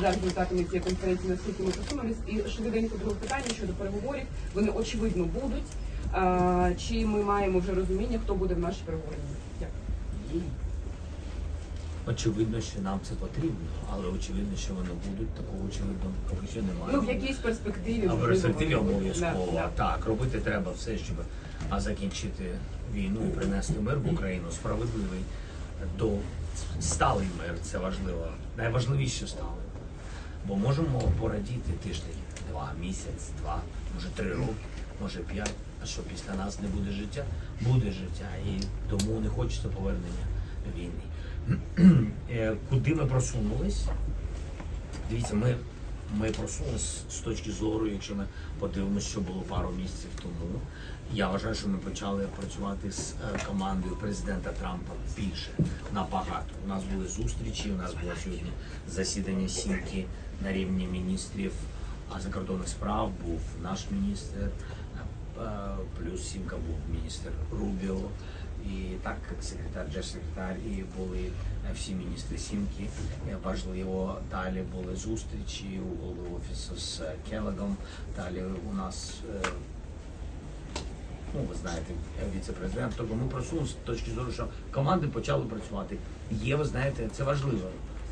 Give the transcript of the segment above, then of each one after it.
за результатами цієї конференції, наскільки ми посунулись. І швиденько друге питання щодо переговорів. Вони очевидно будуть. А, чи ми маємо вже розуміння, хто буде в нашій переговорній? Дякую. Очевидно, що нам це потрібно, але очевидно, що вони будуть, такого очевидно поки що немає. Ну в якійсь перспективі А в перспективі обов'язково Да, да. так робити треба все, щоб закінчити війну і принести мир в Україну справедливий до сталий мир. Це важливо. Найважливіше сталий. Бо можемо порадіти тиждень, два, місяць, два, може три роки, може п'ять. А що після нас не буде життя? Буде життя, і тому не хочеться повернення війни. Е, Куди ми просунулись? Дивіться, ми, ми просунулися з точки зору, якщо ми подивимося, що було пару місяців тому. Я вважаю, що ми почали працювати з е, командою президента Трампа більше набагато. У нас були зустрічі, у нас було сьогодні засідання сімки на рівні міністрів закордонних справ, був наш міністр, плюс сімка був міністр Рубіо. І так, секретар, держсекретар, і були е, всі міністри сімки. Е, Важливо, далі були зустрічі у голови офісу з е, Келегом. Далі у нас, е, ну ви знаєте, е, віце-президент. Тобто ми просунулися з точки зору, що команди почали працювати. Є, ви знаєте, це важливо.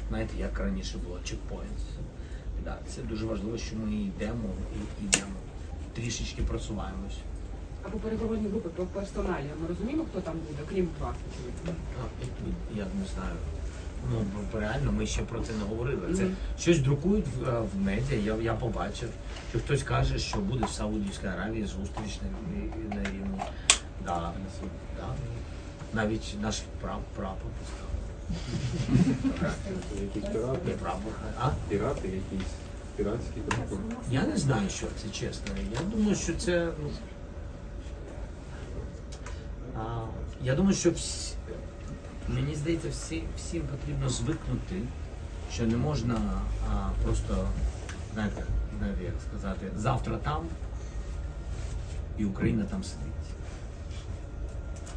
Знаєте, як раніше було чекпоінт. Да, це дуже важливо, що ми йдемо і йдемо. Трішечки просуваємось. Або переговорні групи по персоналі. Ми розуміємо, хто там буде, крім вас, Я не знаю. Ну реально ми ще про це не говорили. Це щось друкують в, е, в медіа. Я, я побачив, що хтось каже, що буде в Саудівській Аравії зустріч на, на рівні. Да, да. Навіть наш прап, прапор поставили. Якісь Не прапор, а? пірати якісь, піратські прапори. Я не знаю, що це чесно. Я думаю, що це. Ну, а, я думаю, що всі, мені здається, всі, всім потрібно звикнути, що не можна а, просто, знаєте, знаєте, як сказати, завтра там і Україна там сидить.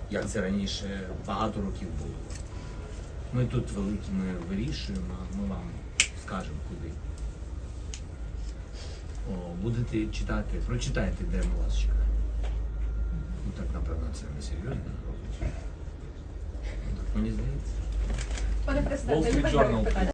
Як це раніше багато років було. Ми тут великі, ми вирішуємо, а ми вам скажемо куди. О, будете читати, прочитайте, де ми вас чекає. Ну так, напевно, це не серйозно. Ну, так Мені здається. Пане Wall президенте, Street Journal.